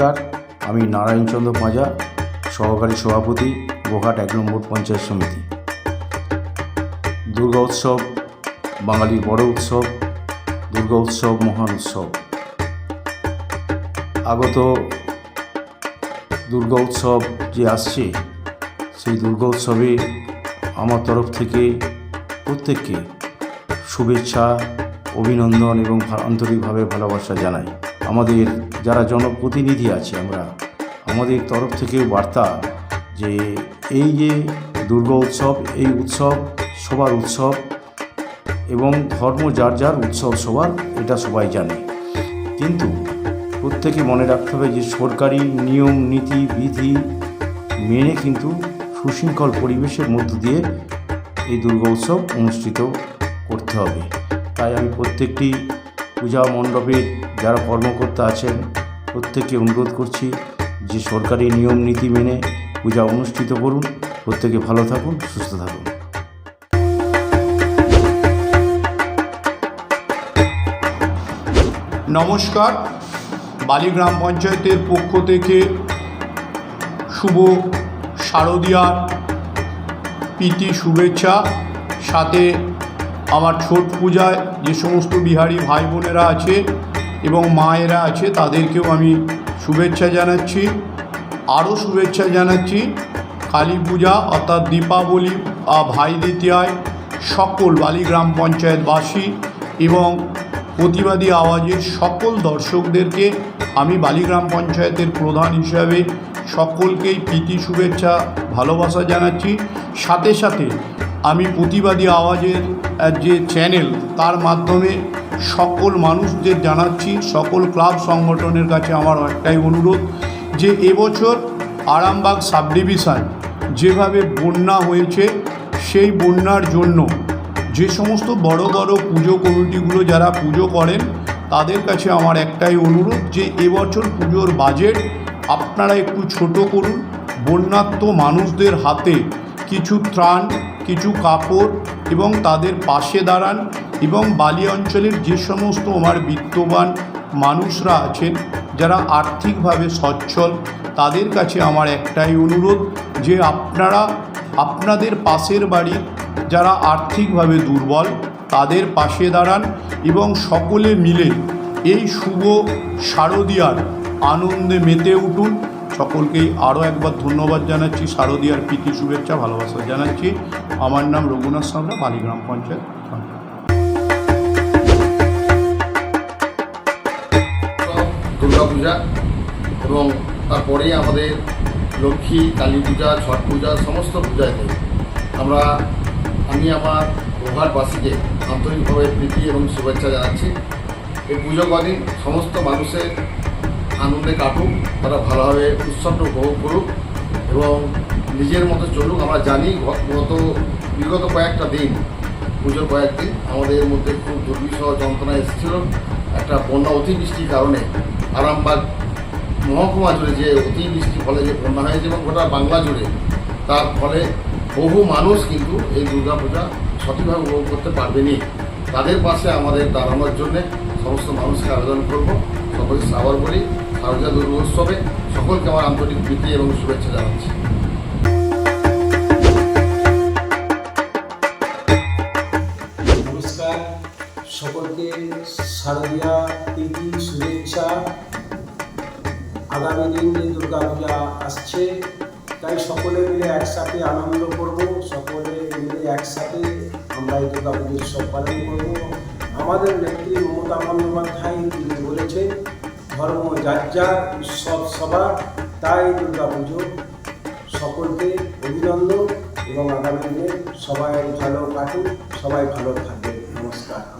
নমস্কার, আমি নারায়ণচন্দ্র পাঁজা সহকারী সভাপতি, গোঘাট এক নম্বর পঞ্চায়েত সমিতি। দুর্গা উৎসব, বাঙালির বড় উৎসব, দুর্গা উৎসব, মহান উৎসব। আগত দুর্গা উৎসব যে আসছে, সেই দুর্গা উৎসবে আমার তরফ থেকে প্রত্যেককে শুভেচ্ছা, অভিনন্দন এবং আন্তরিকভাবে ভালোবাসা জানাই। আমাদের যারা জনপ্রতিনিধি আছে আমরা, আমাদের তরফ থেকেও বার্তা যে এই যে দুর্গা উৎসব, এই উৎসব সবার উৎসব এবং ধর্ম যার যার উৎসব সবার, এটা সবাই জানে। কিন্তু প্রত্যেকে মনে রাখতে হবে যে সরকারি নিয়ম, নীতি, বিধি মেনে কিন্তু সুশৃঙ্খল পরিবেশের মধ্য দিয়ে এই দুর্গা উৎসব অনুষ্ঠিত করতে হবে। তাই আমি প্রত্যেকটি পূজা মণ্ডপের যারা কর্মকর্তা আছেন, প্রত্যেককে অনুরোধ করছি যে সরকারি নিয়ম, নীতি মেনে পূজা অনুষ্ঠিত করুন। প্রত্যেকে ভালো থাকুন, সুস্থ থাকুন। নমস্কার। বালিগ্রাম পঞ্চায়েতের পক্ষ থেকে শুভ শারদীয়ার প্রীতি শুভেচ্ছা। সাথে আমার ছট পূজায় যে সমস্ত বিহারি ভাই বোনেরা আছে এবং মায়েরা আছে, তাদেরকেও আমি শুভেচ্ছা জানাচ্ছি। আরও শুভেচ্ছা জানাচ্ছি। কালী পূজা অর্থাৎ দীপাবলি বা ভাই দ্বিতীয়ায় সকল বালিগ্রাম পঞ্চায়েতবাসী এবং প্রতিবাদী আওয়াজের সকল দর্শকদেরকে আমি বালিগ্রাম পঞ্চায়েতের প্রধান হিসাবে সকলকেই প্রীতি, শুভেচ্ছা, ভালোবাসা জানাচ্ছি। সাথে সাথে আমি প্রতিবাদী আওয়াজের যে চ্যানেল তার মাধ্যমে সকল মানুষদের জানাচ্ছি, সকল ক্লাব সংগঠনের কাছে আমার একটাই অনুরোধ যে এবছর আরামবাগ সাব ডিভিশন যেভাবে বন্যা হয়েছে, সেই বন্যার জন্য যে সমস্ত বড় বড় পুজো কমিটিগুলো যারা পুজো করেন, তাদের কাছে আমার একটাই অনুরোধ যে এবছর পুজোর বাজেট আপনারা একটু ছোট করুন। বন্যাত্ম মানুষদের হাতে কিছু ত্রাণ কিছু কাপড় এবং তাদের পাশে দাঁড়ান এবং বালি অঞ্চলের যে সমস্ত আমার বিত্তবান মানুষরা আছেন, যারা আর্থিকভাবে সচ্ছল, তাদের কাছে আমার একটাই অনুরোধ যে আপনারা, আপনাদের পাশের বাড়ির যারা আর্থিকভাবে দুর্বল, তাদের পাশে দাঁড়ান এবং সকলে মিলে এই শুভ শারদীয়ার আনন্দে মেতে উঠুন। সকলকেই আরও একবার ধন্যবাদ জানাচ্ছি। শারদীয়ার প্রীতি শুভেচ্ছা, ভালোবাসা জানাচ্ছি। আমার নাম রঘুনাথ সামরা বালিগ্রাম পঞ্চায়েত। দুর্গাপূজা এবং তারপরেই আমাদের লক্ষ্মী, কালী পূজা, ছট পূজা, সমস্ত পূজাতে আমরা, আমি আমার প্রভারবাসীকে আন্তরিকভাবে প্রীতি এবং শুভেচ্ছা জানাচ্ছি। এই পুজো কদিন সমস্ত মানুষের আনন্দে কাটুক, তারা ভালোভাবে উৎসবটা উপভোগ করুক এবং নিজের মতো চলুক। আমরা জানি গত বিগত কয়েকটা দিন, পুজোর কয়েকদিন আমাদের মধ্যে খুব দুর্বিষহ যন্ত্রণা এসেছিল। একটা বন্যা অতিবৃষ্টির কারণে আরামবাগ মহকুমা জুড়ে যে অতিবৃষ্টির ফলে যে বন্যা হয়েছে এবং গোটা বাংলা জুড়ে, তার ফলে বহু মানুষ কিন্তু এই দুর্গাপূজা সঠিকভাবে উপভোগ করতে পারবেনি তাদের পাশে আমাদের দাঁড়ানোর জন্যে সমস্ত মানুষকে আবেদন করব। সকলকে সাবার বলি শারদীয় দুর্গোৎসবে সকলকে আমার আন্তরিক প্রীতি এবং শুভেচ্ছা জানাচ্ছি। নমস্কার। সকলকে শারদীয়া প্রীতি, শুভেচ্ছা। আগামী দিন যে দুর্গা পূজা আসছে, তাই সকলে মিলে একসাথে আনন্দ করব। সকলে মিলে একসাথে আমরা এই দুর্গা পুজো উৎসব পালন করব। আমাদের নেত্রী মমতা বন্দ্যোপাধ্যায় তিনি বলেছেন, ধর্ম যার যার, উৎসব সবার, তাই দুর্গা পুজো সকলকে অভিনন্দন এবং আগামী দিনে সবাই ভালো কাটুক, সবাই ভালো থাকবে নমস্কার।